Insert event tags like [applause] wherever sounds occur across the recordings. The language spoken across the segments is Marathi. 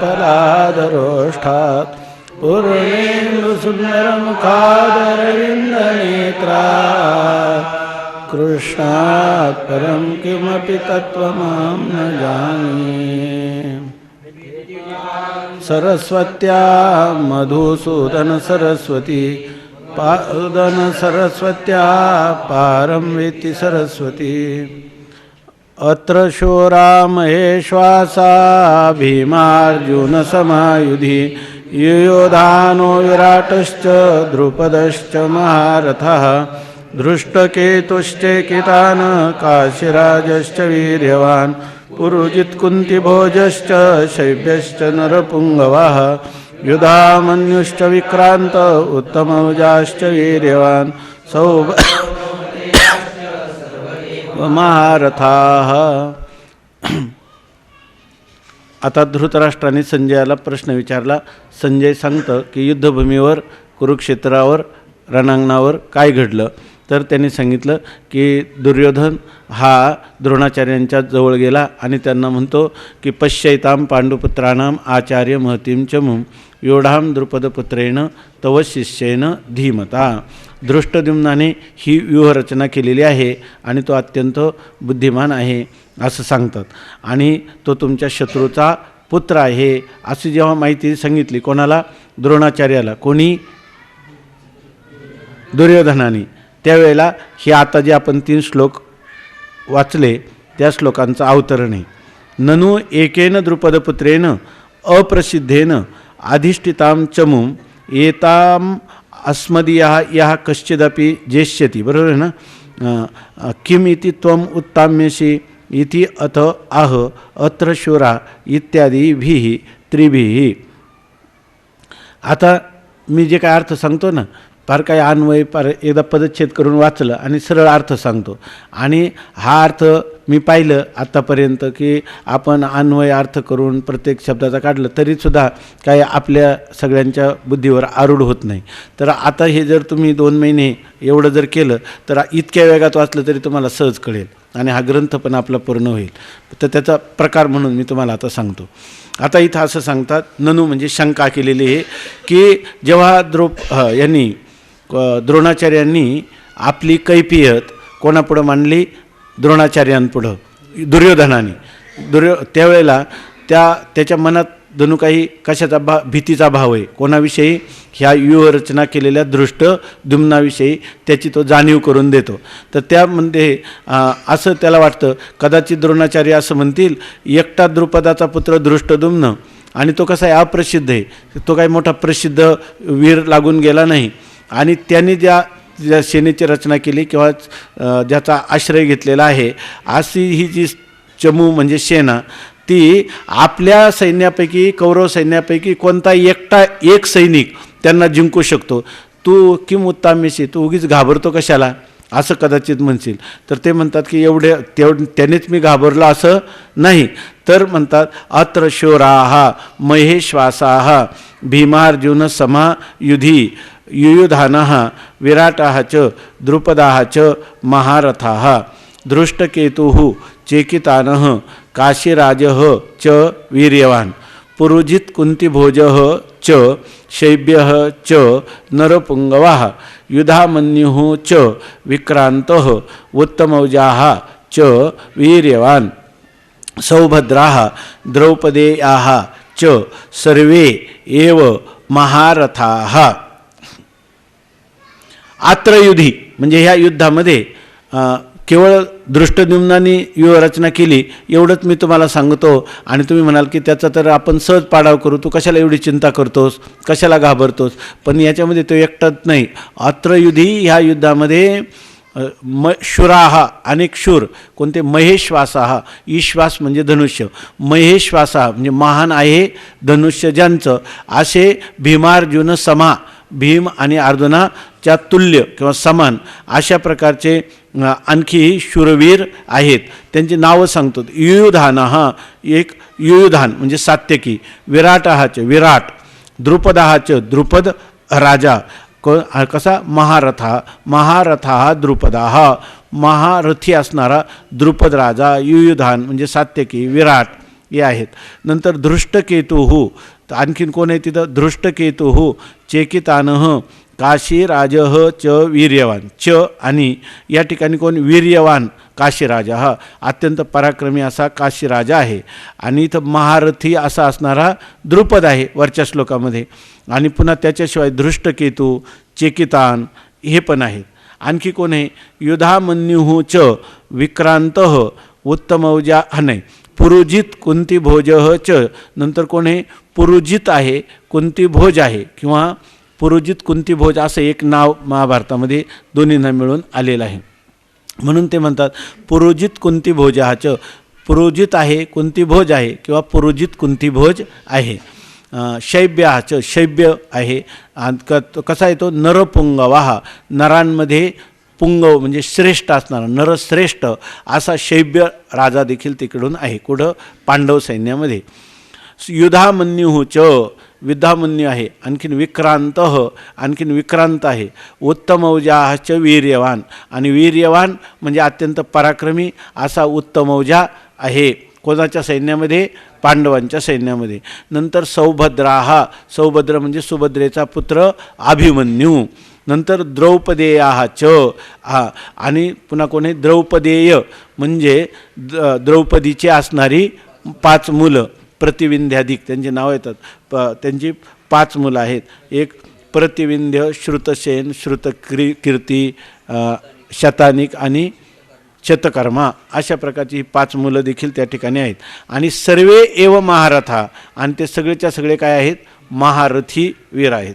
कमलफलादरोष्ठात् पूर्णेन्दुसुन्दरमुखादरविन्दनेत्रा कृष्णात् परं किमपि तत्त्वमां न जाने। सरस्वत्या मधुसूदनसरस्वती पादनसरस्वत्या पारं वेत्ति सरस्वती। अत्र शोरा महेश्वासा भीमार्जुनसमायुधि युयोधानो विराटश्च द्रुपदश्च महारथः धृष्टकेतुश्चेकितान् काशिराजश्च वीर्यवान् पुरुजित्कुन्तिभोजश्च शैव्यश्च नरपुङ्गवः युधामन्युश्च विक्रान्त उत्तमौजाश्च वीर्यवान् सौभ महारथाः। आता धृतराष्ट्राने संजयाला प्रश्न विचारला. संजय सांगतं की युद्धभूमीवर कुरुक्षेत्रावर रणांगणावर काय घडलं? तर त्यांनी सांगितलं की दुर्योधन हा द्रोणाचार्यांच्या जवळ गेला आणि त्यांना म्हणतो की पश्चैताम पांडुपुत्राणाम आचार्य महतीम चमुम योढाम द्रुपदपुत्रेण तव शिष्येन धीमता. दृष्टद्युम्नाने ही व्यूहरचना केलेली आहे आणि तो अत्यंत बुद्धिमान आहे असं सांगतात. आणि तो तुमच्या शत्रूचा पुत्र आहे अशी जेव्हा माहिती सांगितली कोणाला? द्रोणाचार्याला. कोणी? दुर्योधनाने. त्यावेळेला हे आता जे आपण तीन श्लोक वाचले त्या श्लोकांचं अवतरण आहे. ननु एकेन द्रुपदपुत्रेन अप्रसिद्धेन अधिष्ठितां चमुम येताम अस्मदीया या कश्चिदपि जेष्यति। बरोबर आहे ना? किम इति त्वम उत्ताम्यसि इति अथ आह अत्र शूरा इत्यादीभिः त्रिभिः। आता मी जे काय अर्थ सांगतो ना फार काही अन्वय फार एकदा पदच्छेद करून वाचलं आणि सरळ अर्थ सांगतो. आणि हा अर्थ मी पाहिलं आत्तापर्यंत की आपण अन्वय अर्थ करून प्रत्येक शब्दाचा काढलं तरीसुद्धा काही आपल्या सगळ्यांच्या बुद्धीवर आरूढ होत नाही. तर आता हे जर तुम्ही दोन महिने एवढं जर केलं तर इतक्या वेगात वाचलं तरी तुम्हाला सहज कळेल आणि हा ग्रंथ पण आपला पूर्ण होईल. तर त्याचा प्रकार म्हणून मी तुम्हाला आता सांगतो. आता इथं असं सांगतात ननू म्हणजे शंका केलेली आहे की जेव्हा द्रोप यांनी द्रोणाचार्यांनी आपली कैफियत कोणापुढं मांडली? द्रोणाचार्यांपुढं दुर्योधनाने. दुर्यो त्यावेळेला त्या त्याच्या मनात जणू काही कशाचा भा भीतीचा भाव आहे कोणाविषयी? ह्या व्यूहरचना केलेल्या दृष्ट दुम्नाविषयी त्याची तो जाणीव करून देतो. तर त्यामध्ये असं त्याला वाटतं कदाचित द्रोणाचार्य असं म्हणतील एकटा द्रुपदाचा पुत्र दृष्टदुम्न आणि तो कसा आहे अप्रसिद्ध आहे. तो काही मोठा प्रसिद्ध वीर लागून गेला नाही. आणि त्यांनी ज्या ज्या सेनेची रचना केली किंवा ज्याचा आश्रय घेतलेला आहे अशी ही जी चमू म्हणजे सेना ती आपल्या सैन्यापैकी कौरव सैन्यापैकी कोणता एकटा एक सैनिक त्यांना जिंकू शकतो? तू किम उत्तामेशी तू उगीच घाबरतो कशाला? असं कदाचित म्हणशील. तर ते म्हणतात की एवढे तेव त्यानेच मी घाबरलो असं नाही. तर म्हणतात अत्र शोराहा महेश्वासाहा भीमार्जुन समायुधी. युयुधानः, विराटः च च, महारथा। दृष्टकेतुः चेकितान, काशीराज च, वीर्यवान्। पुरुजित् कुन्तिभोजः च च, नरपुङ्गवः। युधामन्युः च, विक्रान्तः, उत्तमौजाः च, वीर्यवान्। सौभद्राः, द्रौपदेयाः च, सर्वे एव महारथाः। आत्रयुधी म्हणजे ह्या युद्धामध्ये केवळ दृष्टद्युम्नानी व्यूहरचना केली एवढंच मी तुम्हाला सांगतो. आणि तुम्ही म्हणाल की त्याचा तर आपण सहज पाडाव करू. तू कशाला एवढी चिंता करतोस? कशाला घाबरतोस? पण याच्यामध्ये तो एकटाच नाही. आत्रयुधी ह्या युद्धामध्ये म शुराहा अनेक शूर कोणते महेश्वासाहा ईश्वास म्हणजे धनुष्य. महेश्वासा म्हणजे महान आहे धनुष्य ज्यांचं असे भीमार्जुन समा भीम आणि अर्जुनाच्या तुल्य किंवा समान अशा प्रकारचे आणखीही आणखी शूरवीर आहेत. त्यांची नावं सांगतो. युयुधानः एक युयुधान म्हणजे सात्यकी विराटहाचे विराट द्रुपदाहाचे द्रुपद राजा क कसा? महारथा महारथा हा द्रुपदा हा महारथी असणारा द्रुपद राजा युयुधान म्हणजे सात्यकी विराट हे आहेत. नंतर धृष्टकेतुः तर आणखीन कोण आहे तिथं? धृष्टकेतुः चेकितानह काशीराज च वीर्यवान. च आणि या ठिकाणी कोण? वीर्यवान काशीराजा. हा अत्यंत पराक्रमी असा काशीराजा आहे. आणि इथं महारथी असा असणारा द्रुपद आहे वरच्या श्लोकामध्ये. आणि पुन्हा त्याच्याशिवाय धृष्टकेतू चेकितान हे पण आहेत. आणखी कोण आहे? युधामन्युः च विक्रांत उत्तमौजा हा नाही. पुरुजित कुंतीभोज च. नंतर कोण आहे पुरुजित आहे कुंती भोज आहे. किंवा पुरुजित कुंती भोज असं एक नाव महाभारतामध्ये दोन्हींना मिळून आलेलं आहे. म्हणून ते म्हणतात पुरोजित कुंतीभोज हा च. पुरोजित आहे कुंतीभोज आहे किंवा पुरोजित कुंतीभोज आहे. शैब्याचं शैब्य हा च शैब्य आहे. आणि क तो कसा येतो? तो नरपुंगवाहा नरांमध्ये पुंग म्हणजे श्रेष्ठ असणारा नरश्रेष्ठ असा शैब्य राजा देखील तिकडून आहे कुठं? पांडव सैन्यामध्ये. युधामन्यू च विद्धामन्यू आहे आणखीन विक्रांत आणखीन विक्रांत आहे. उत्तमौजाच च वीर्यवान. आणि वीर्यवान म्हणजे अत्यंत पराक्रमी असा उत्तमौजा आहे कोणाच्या सैन्यामध्ये? पांडवांच्या सैन्यामध्ये. नंतर सौभद्रा हा सौभद्र म्हणजे सुभद्रेचा पुत्र अभिमन्यू. नंतर द्रौपदेया च. हा आणि पुन्हा कोणी द्रौपदेय म्हणजे द द्रौपदीची असणारी पाच मुलं प्रतिविंध्याधिक त्यांची नावं येतात. प त्यांची पाच मुलं आहेत. एक प्रतिविंध्य श्रुतसेन श्रुतक्री कीर्ती शतानिक आणि शतकर्मा. अशा प्रकारची ही पाच मुलं देखील त्या ठिकाणी आहेत. आणि सर्वे एव महारथा आणि ते सगळेच्या सगळे काय आहेत? महारथी वीर आहेत.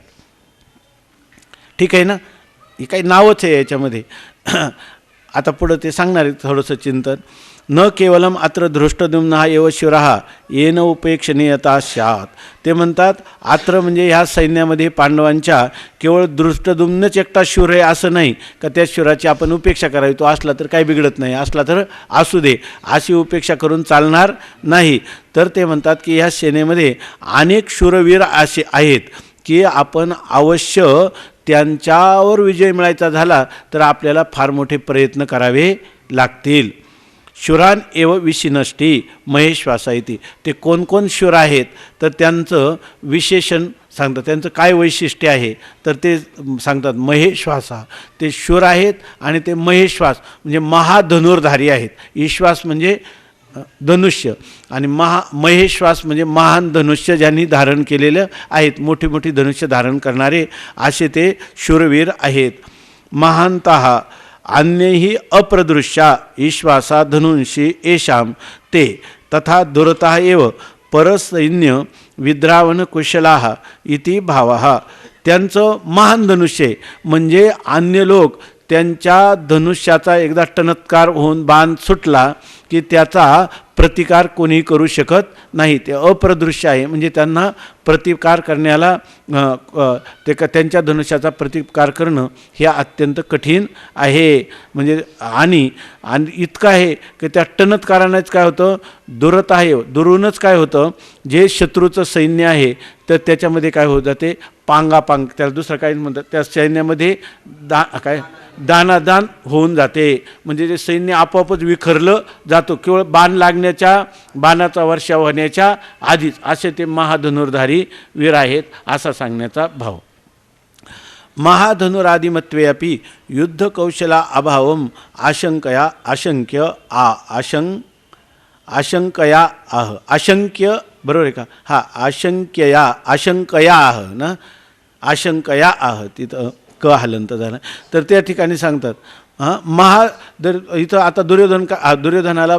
ठीक आहे ना? ही काही नावच आहे याच्यामध्ये. [clears throat] आता पुढं ते सांगणार आहेत थोडंसं चिंतन. न केवलम अत्र धृष्टदुम्न एव शिवराहा येन उपेक्षणीयता शात ते म्हणतात आत्र म्हणजे ह्या सैन्यामध्ये पांडवांच्या केवळ धृष्टदुम्नच एकटा शूर आहे असं नाही का त्या शूराची आपण उपेक्षा करावी. तो असला तर काही बिघडत नाही असला तर असू दे. अशी उपेक्षा करून चालणार नाही. तर ते म्हणतात की ह्या सेनेमध्ये अनेक शूरवीर असे आहेत की आपण अवश्य त्यांच्यावर विजय मिळायचा झाला तर आपल्याला फार मोठे प्रयत्न करावे लागतील. शुरान एव विशिनष्टी महेश्वासा येते ते कोण कोण शुर आहेत? तर त्यांचं विशेषण सांगतात. त्यांचं काय वैशिष्ट्य आहे? तर ते सांगतात महेश्वासा. ते शूर आहेत आणि ते महेश्वास म्हणजे महाधनुर्धारी आहेत. ईश्वास म्हणजे धनुष्य. आणि महा महेश्वास म्हणजे महान धनुष्य ज्यांनी धारण केलेलं आहेत मोठी मोठी धनुष्य धारण करणारे असे ते शूरवीर आहेत. महांत अन्यही अप्रदृश्या ईश्वासा धनुंशी येशाम ते. तथा दुरता एव परसैन्य विद्रावण कुशला इति भाव. त्यांचं महान धनुष्य म्हणजे अन्य लोक त्यांच्या धनुष्याचा एकदा टणत्कार होऊन बाण सुटला की त्याचा प्रतिकार कोणी करू शकत नाही. ते अप्रदृश्य आहे. म्हणजे त्यांना प्रतिकार करण्याला ते क त्यांच्या धनुष्याचा प्रतिकार करणं हे अत्यंत कठीण आहे. म्हणजे आणि आणि इतकं आहे की त्या टणत्कारानेच काय होतं? दुरत आहे. दुरूनच काय होतं? जे शत्रूचं सैन्य आहे तर त्याच्यामध्ये काय होत जाते? पांगापांग. त्याला दुसरं काय म्हणतात? त्या सैन्यामध्ये दा काय? दानादान होऊन जाते. म्हणजे ते सैन्य आपोआपच विखरलं जातो. केवळ बाण लागण्याच्या बाणाचा वर्षा होण्याच्या आधीच असे ते महाधनुर्धारी वीर आहेत असा सांगण्याचा भाव. महाधनुरादिमत्वेपि युद्धकौशला अभावम आशंकया आशंक्य आ आशंक आशंकया आह आशंक्य बरोबर आहे का? हा आशंक्यया आशंकया आह ना? आशंकया आह तिथं क हलंत झालं. तर त्या ठिकाणी सांगतात हां महा दर इथं आता दुर्योधन का दुर्योधनाला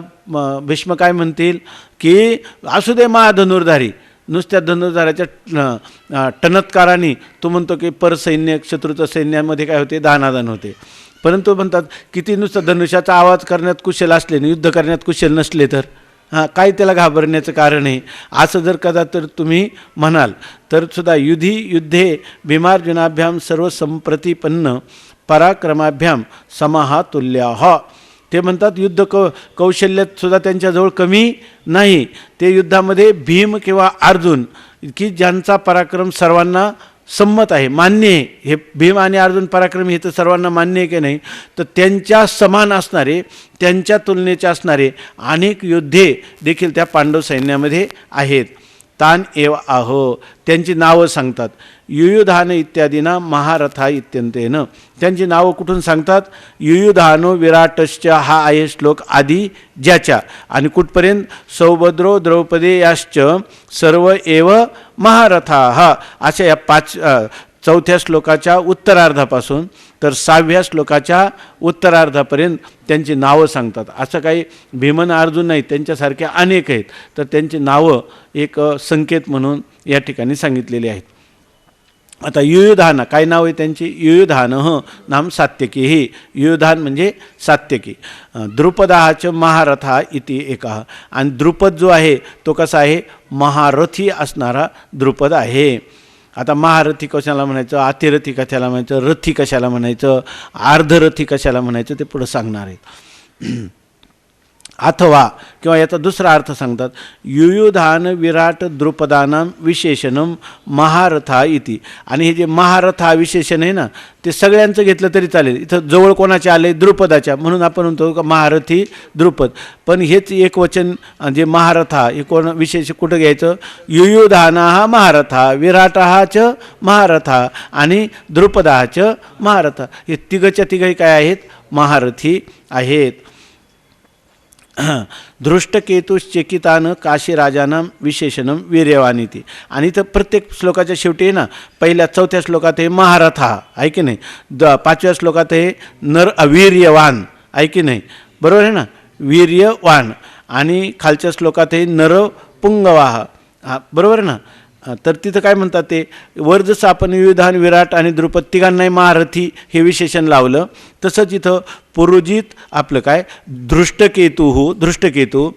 भीष्म काय म्हणतील की असू दे महाधनुर्धारी नुसत्या धनुर्धाराच्या अ, टणत्काराने तो म्हणतो की परसैन्य शत्रूच्या सैन्यामध्ये काय होते दानादान होते. परंतु म्हणतात किती नुसतं धनुष्याचा आवाज करण्यात कुशल असले युद्ध करण्यात कुशल नसले तर? हां काय त्याला घाबरण्याचं कारण आहे. असं जर कदा तर तुम्ही म्हणाल तर सुद्धा युधी युद्धे भीमार्जुनाभ्याम सर्व संप्रतिपन्न पराक्रमाभ्याम समाहा तुल्या ते म्हणतात युद्ध क कौशल्यातसुद्धा त्यांच्याजवळ कमी नाही. ते युद्धामध्ये भीम किंवा अर्जुन की ज्यांचा पराक्रम सर्वांना संमत आहे मान्य आहे. हे भीम आणि अर्जुन पराक्रमी हे तर सर्वांना मान्य आहे की नाही? तर त्यांच्या समान असणारे त्यांच्या तुलनेचे असणारे अनेक योद्धे देखील त्या पांडव सैन्यामध्ये आहेत. तान एव आहो त्यांची नावं सांगतात. युयुधान इत्यादीना महारथा इत्यंतेनं. त्यांची नावं कुठून सांगतात? युयुधानो विराटश्च हा आहे श्लोक आधी ज्याच्या. आणि कुठपर्यंत? सौभद्रो द्रौपदी याश्च सर्व एव महारथा. हा अशा या पाच चौथ्या श्लोकाच्या उत्तरार्धापासून तर सहाव्या श्लोकाच्या उत्तरार्धापर्यंत त्यांची नावं सांगतात. असं काही भीमन अर्जुन नाही त्यांच्यासारखे अनेक आहेत. तर त्यांची नावं एक संकेत म्हणून या ठिकाणी सांगितलेली आहेत. आता युयुधान काय नाव आहे त्यांची? युयुधान ह नाम सात्यकी. ही युयुधान म्हणजे सात्यकी. अ, महारथा इति एका. आणि द्रुपद जो आहे तो कसा आहे? महारथी असणारा द्रुपद आहे. आता महारथी कशाला म्हणायचं? अतिरथी कशाला म्हणायचं? रथी कशाला म्हणायचं? अर्धरथी कशाला म्हणायचं? ते पुढं सांगणार आहेत. अथवा किंवा याचा दुसरा अर्थ सांगतात युयुधान विराट द्रुपदानं विशेषणं महारथा इति. आणि हे जे महारथा विशेषण आहे ना ते सगळ्यांचं घेतलं तरी चालेल. इथं जवळ कोणाच्या आले? द्रुपदाच्या. म्हणून आपण म्हणतो का महारथी द्रुपद. पण हेच एक वचन जे महारथा हे कोण विशेष कुठं घ्यायचं? युयुधाना हा महारथा विराटाहाच च महारथा आणि द्रुपदा च महारथा. हे तिघच्या तिघही काय आहेत? महारथी आहेत. [clears throat] दृष्टकेतुश्चेकितानं काशीराजानं विशेषणं वीर्यवानिती. आणि तर प्रत्येक श्लोकाच्या शेवटी ना पहिल्या चौथ्या श्लोकात हे महारथा आहे की नाही? द पाचव्या श्लोकात हे नर अवीर्यवान आहे की नाही? बरोबर आहे ना? वीर्यवान. आणि खालच्या श्लोकात हे नर पुंगवाह हा बरोबर आहे ना? तर तिथं काय म्हणतात ते वर जसं आपण विविधान विराट आणि द्रुपद तिघांनाही महारथी हे विशेषण लावलं तसंच इथं पुरोजित आपलं काय धृष्टकेतू हो धृष्टकेतू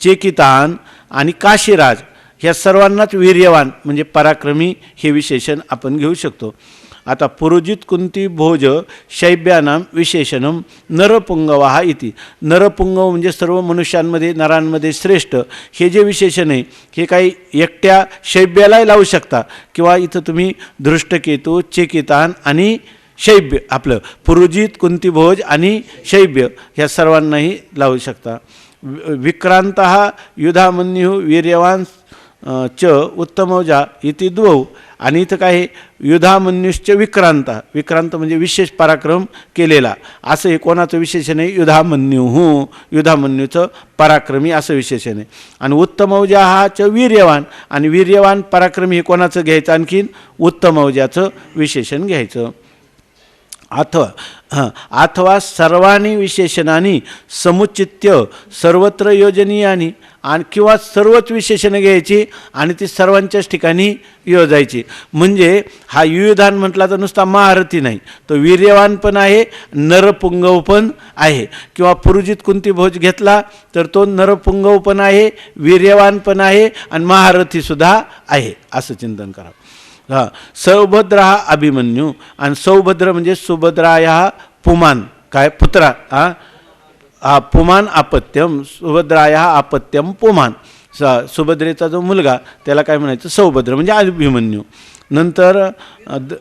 चेकितान आणि काशीराज ह्या सर्वांनाच वीर्यवान म्हणजे पराक्रमी हे विशेषण आपण घेऊ शकतो. आता पुरुजित कुंती भोज शैब्यानाम विशेषणम नरपुंगवाहा इति. नरपुंगव म्हणजे सर्व मनुष्यांमध्ये नरांमध्ये श्रेष्ठ. हे जे विशेषण आहे हे काही एकट्या शैब्यालाही लावू शकता. किंवा इथं तुम्ही दृष्टकेतू चेकितान आणि शैब्य आपलं पुरुजित कुंतीभोज आणि शैब्य ह्या सर्वांनाही लावू शकता. विक्रांत हा युधामन्यू वीर्यवान च उत्तमौजा इति द्वौ. आणि इथं काय आहे युधामन्युश्च विक्रांत. विक्रांत म्हणजे विशेष पराक्रम केलेला. असं हे कोणाचं विशेषण आहे? युधामन्यू. युधामन्यूचं पराक्रमी असं विशेषण आहे. आणि उत्तमौजा हा च वीर्यवान. आणि वीर्यवान पराक्रमी हे कोणाचं घ्यायचं? आणखीन उत्तमौजाचं विशेषण घ्यायचं. अथवा अथवा सर्वानी विशेषणानी समुचित्य सर्वत्र योजनीयानी आणि किंवा सर्वच विशेषणं घ्यायची आणि ती सर्वांच्याच ठिकाणी योजायची. म्हणजे हा युयुधान म्हटला तर नुसता महारथी नाही तो वीर्यवान पण आहे नरपुंगव पण आहे. किंवा पुरुजित कुंती भोज घेतला तर तो नरपुंगव पण आहे वीर्यवान पण आहे आणि महारथीसुद्धा आहे. असं चिंतन करावं हा. सौभद्र हा अभिमन्यू. आणि सौभद्र म्हणजे सुभद्रा या पुमान. काय? पुत्रा. हा? हा पुमान आपत्यम सुभद्राय हा पुमान. स सुभद्रेचा जो मुलगा त्याला काय म्हणायचं? सौभद्र म्हणजे अभिमन्यू. नंतर द-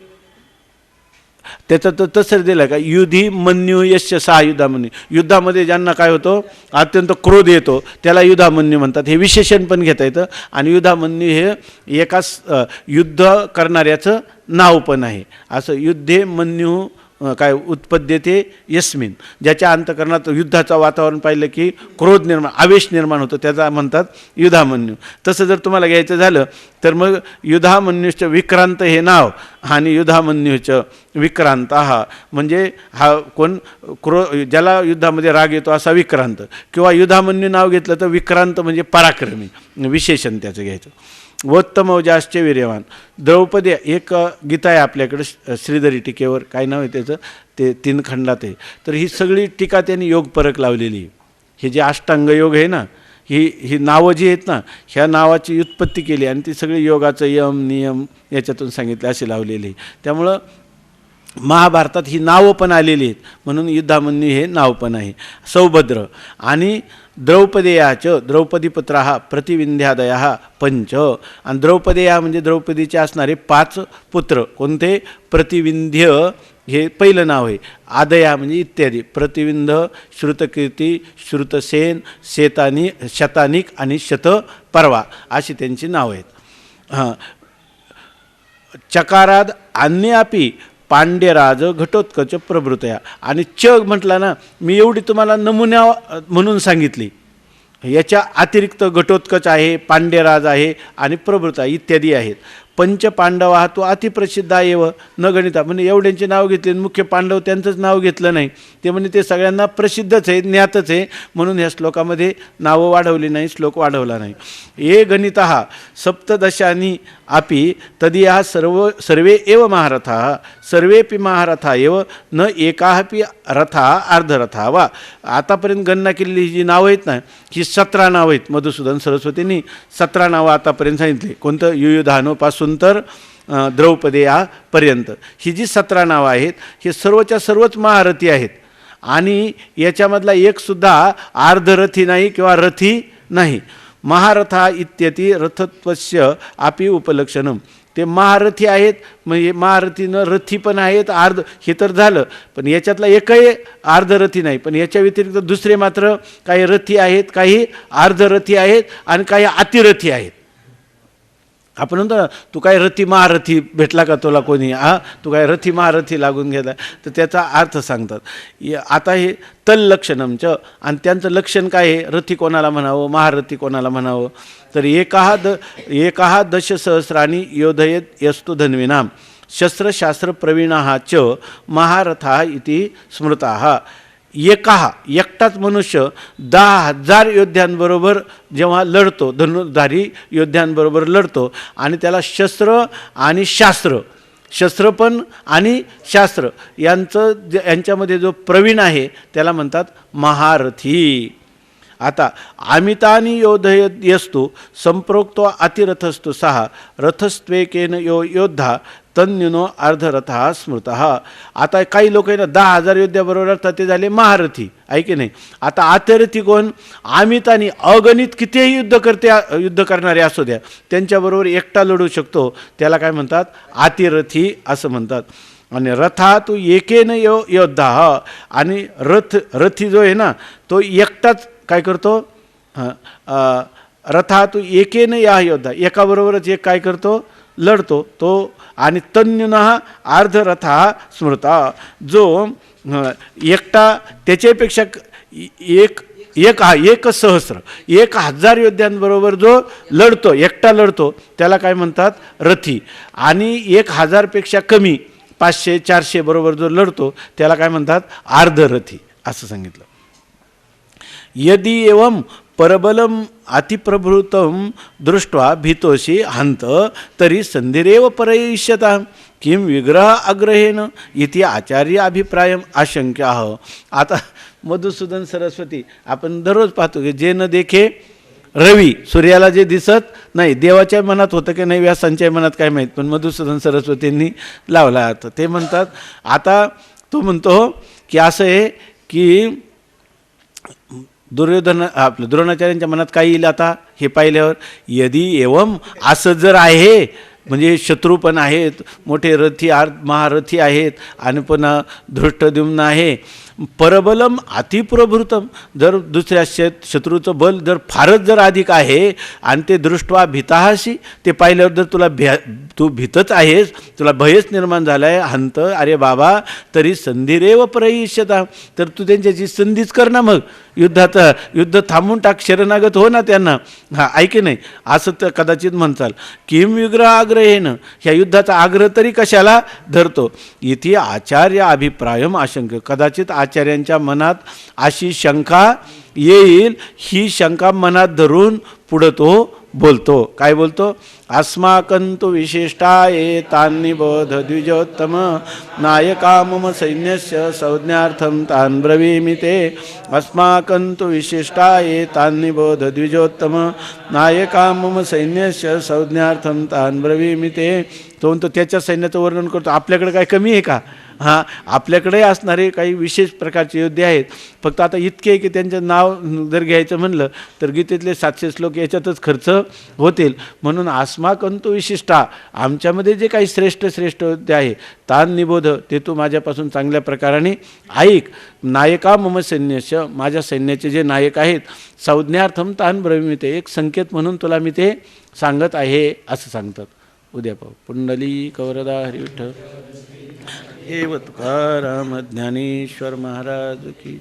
त्याचं तर तसं दिलं का? युधी मन्यू यश सहा युधामन्यू युद्धामध्ये ज्यांना काय होतं? अत्यंत क्रोध येतो त्याला युधामन्यू म्हणतात. हे विशेषण पण घेता येतं. आणि युधामन्यू हे एकाच युद्ध करणाऱ्याचं नाव पण आहे. असं युद्धे मन्यू काय उत्पद्यते यस्मिन. ज्याच्या अंतकरणात युद्धाचं वातावरण पाहिलं की क्रोध निर्माण आवेश निर्माण होतो त्याचा म्हणतात युधामन्यू. तसं जर तुम्हाला घ्यायचं झालं तर मग युधामन्यूचं विक्रांत हे नाव आणि युधामन्यूचं विक्रांत हा म्हणजे हा कोण क्रो ज्याला युद्धामध्ये राग येतो असा विक्रांत. किंवा युधामन्यू नाव घेतलं तर विक्रांत म्हणजे पराक्रमी. विशेषण त्याचं घ्यायचं. वोत्तमौजाश्च वीर्यवान. द्रौपदी एक गीता आहे आपल्याकडे श्रीधरी टीकेवर काय नाव आहे त्याचं? ते तीन खंडात आहे. तर ही सगळी टीका त्यांनी योग परक लावलेली. आहे हे जे अष्टांग योग आहे ना ही ही नावं जी आहेत ना ह्या नावाची उत्पत्ती केली आणि ती सगळी योगाचं यम नियम याच्यातून सांगितले असे लावलेली. त्यामुळं महाभारतात ही नावं पण आलेली आहेत. म्हणून युद्धामन्यू हे नाव पण आहे. सौभद्र. आणि द्रौपदेयाच द्रौपदीपुत्र प्रतिविंध्यादय प्रतिविंध्यादया पंच आणि द्रौपदेया म्हणजे द्रौपदीचे असणारे पाच पुत्र. कोणते? प्रतिविंध्य हे पहिलं नाव आहे. आदया म्हणजे इत्यादी. प्रतिविंध श्रुतकीर्ती श्रुतसेन शेतानी शतानिक आणि शतपर्वा अशी त्यांची नावं आहेत. हां. चकाराद अन्यापी पांड्यराज घटोत्कच प्रभृतया. आणि च म्हटला ना मी एवढी तुम्हाला नमुन्या म्हणून सांगितली. याच्या अतिरिक्त घटोत्कच आहे पांड्यराज आहे आणि प्रभृता इत्यादी आहेत. पंच पांडव हा तो अतिप्रसिद्ध आहे व न गणिता म्हणजे एवढ्यांचे नाव घेतले मुख्य पांडव त्यांचंच नाव घेतलं नाही. ते म्हणजे ते सगळ्यांना प्रसिद्धच आहे ज्ञातच आहे. म्हणून ह्या श्लोकामध्ये नावं वाढवली नाही श्लोक वाढवला नाही. ये गणित सप्तदशानी अपि तदीया सर्व सर्वे एव महारथा सर्वेपि महारथा एव न एकापि रथा अर्धरथा वा. आतापर्यंत गणना केलेली ही जी नावं आहेत ना ही सतरा नावं आहेत. मधुसूदन सरस्वतींनी सतरा नावं आतापर्यंत सांगितली. कोणतं? युयुधानोपासून तर द्रौपदीयापर्यंत द्रौपदेयापर्यंत ही जी सतरा नावं आहेत हे सर्वच्या सर्वच महारथी आहेत. आणि याच्यामधला एकसुद्धा अर्धरथी नाही किंवा रथी नाही. महारथा इत्यती रथत्वस्य आपी उपलक्षणम ते महारथी आहेत म्हणजे महारथीनं रथी पण आहेत अर्ध हे तर झालं. पण याच्यातला एकही अर्धरथी नाही. पण याच्या व्यतिरिक्त दुसरे मात्र काही रथी आहेत काही अर्धरथी आहेत आणि काही अतिरथी आहेत. आपण म्हणतो ना तू काय रथी महारथी भेटला का तुला कोणी? हा? तू काय रथी महारथी लागून गेला? तर त्याचा अर्थ सांगतात. य- आता हे तल्लक्षणमच आणि त्यांचं लक्षण काय आहे? रथी कोणाला म्हणावं? महारथी कोणाला म्हणावं? तर एकाहा द एकाहा दशसहस्राणी योधयेत यस्तु धन्विनाम। शस्त्रशास्त्र प्रवीणा च महारथा इति स्मृता। एकाहा एकटाच मनुष्य दहा हजार योद्ध्यांबरोबर जेव्हा लढतो धनुर्धारी योद्ध्यांबरोबर लढतो आणि त्याला शस्त्र आणि शास्त्र शस्त्रपण आणि शास्त्र यांचं यांच्यामध्ये जो प्रवीण आहे त्याला म्हणतात महारथी. आता आमितानी योधय यस्तु संप्रोक्तो अतिरथस्तु सहा रथस्त्वेकेन यो योद्धा तन्युनो अर्धरथा स्मृत। आता काही लोक आहे ना दहा हजार योद्ध्याबरोबर अर्थात ते झाले महारथी आहे की नाही? आता आतरथी कोण? आमितानी अगणित कितीही युद्ध करते युद्ध करणारे असू द्या त्यांच्याबरोबर एकटा लढू शकतो. त्याला काय म्हणतात? आतिरथी असं म्हणतात. आणि रथा तू एकेन यो योद्धा आणि रथ रथी जो आहे ना तो एकटाच काय करतो? हं, रथा तू एकेन या योद्धा एकाबरोबरच एक काय करतो? लढतो. तो आणि तन्युनः अर्धरथा स्मृता जो एकटा त्याच्यापेक्षा एक एक हा एक सहस्र एक हजार योद्ध्यांबरोबर जो लढतो एकटा लढतो त्याला काय म्हणतात? रथी. आणि एक हजारपेक्षा कमी पाचशे चारशे बरोबर जो लढतो त्याला काय म्हणतात? अर्धरथी असं सांगितलं. यदि एवं परबलम अतिप्रभृतं दृष्ट्वा भीतोषी हंत तरी संधिरेव परयिष्यता। किं विग्रह अग्रहेण? इति आचार्य अभिप्राय आशंक्य आता मधुसूदन सरस्वती आपण दररोज पाहतो की जे न देखे रवी सूर्याला जे दिसत नाही देवाच्या मनात होतं की नाही व्यासांच्या मनात काय माहीत पण मधुसूदन सरस्वतींनी लावला. अर्थ ते म्हणतात आता तो म्हणतो की असं आहे की दुर्योधन आपलं द्रोणाचार्यांच्या मनात काय येईल आता? हे पाहिल्यावर यदी एवम असं जर आहे म्हणजे शत्रू पण आहेत मोठे रथी आर महारथी आहेत आणि पण धृष्टद्युम्न आहे परबलम अतिप्रभृतम. जर दुसऱ्या शेत शत्रूचं बल जर फारच जर अधिक आहे आणि ते दृष्ट्वा भीताहाशी ते पाहिल्यावर जर तुला भ्या तू भीतच आहेस तुला भयच निर्माण झाला आहे हंत अरे बाबा तरी संधीरेव प्रयिष्यता. तर तू त्यांच्याची संधीच कर ना मग. युद्धाचं युद्ध थांबून टाक शरणागत हो ना त्यांना. हां ऐके नाही? असं तर कदाचित म्हणचाल. किम विग्रह आग्रहेनं? ह्या युद्धाचा आग्रह तरी कशाला? धरतो. इथे आचार्य अभिप्रायम आशंक. कदाचित आचार्यांच्या मनात अशी शंका येईल ही शंका मनात धरून पुढं तो बोलतो. काय बोलतो? अस्माकंतु विशिष्टा ये तान्निबोध द्विजोत्तम। नायका मम सैन्यस्य संज्ञार्थं तान् ब्रवीमि ते। अस्माकंतु विशिष्टा ये तान्निबोध द्विजोत्तम। नायका मम सैन्यस्य संज्ञार्थं तान् ब्रवीमि ते। तो म्हणतो त्याच्या सैन्याचं वर्णन करतो। आपल्याकडे काय कमी आहे का? हां आपल्याकडे असणारे काही विशेष प्रकारचे योद्धे आहेत. फक्त आता इतके की त्यांचं नाव जर घ्यायचं म्हणलं तर गीतेतले सातशे श्लोक याच्यातच खर्च होतील. म्हणून आस अस्माकंतु विशिष्टा. आमच्यामध्ये जे काही श्रेष्ठ श्रेष्ठ ते आहे तान निबोध ते तू माझ्यापासून चांगल्या प्रकाराने ऐक. नायका मम सैन्यश माझ्या सैन्याचे जे नायक आहेत संज्ञार्थम तान ब्रह्मिते एक संकेत म्हणून तुला मी ते सांगत आहे असं सांगतात. उद्या पाहू. पुंडली कवरदा हरिविठ एव तुकाराम ज्ञानेश्वर महाराज की